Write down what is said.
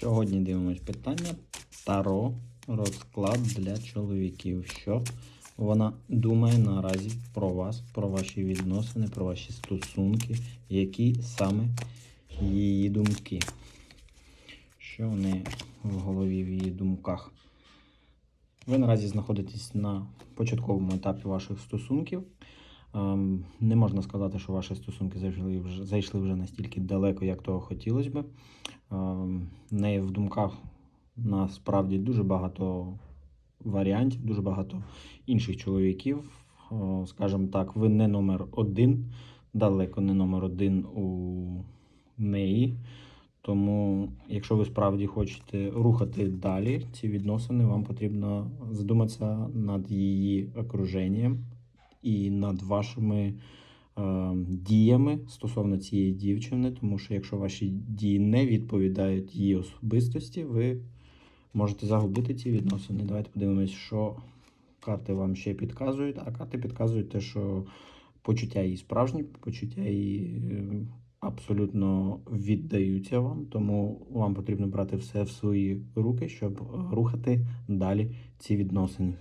Сьогодні дивимось питання Таро розклад для чоловіків. Що вона думає наразі про вас, про ваші відносини, про ваші стосунки, які саме її думки. Що в неї в голові в її думках? Ви наразі знаходитесь на початковому етапі ваших стосунків. Ем, Не можна сказати, що ваші стосунки зайшли вже, настільки далеко, як того хотілося б. В неї в думках насправді дуже багато варіантів, дуже багато інших чоловіків. Скажімо так, ви не номер один, далеко не номер один у неї. Тому, якщо ви справді хочете рухати далі ці відносини, вам потрібно задуматися над її окруженням і над вашими діями стосовно цієї дівчини. Тому що якщо ваші дії не відповідають її особистості, ви можете загубити ці відносини. Давайте подивимось, що карти вам ще підказують. А карти підказують те, що почуття її справжні, почуття її е, абсолютно віддаються вам, тому вам потрібно брати все в свої руки, щоб е, рухати далі ці відносини.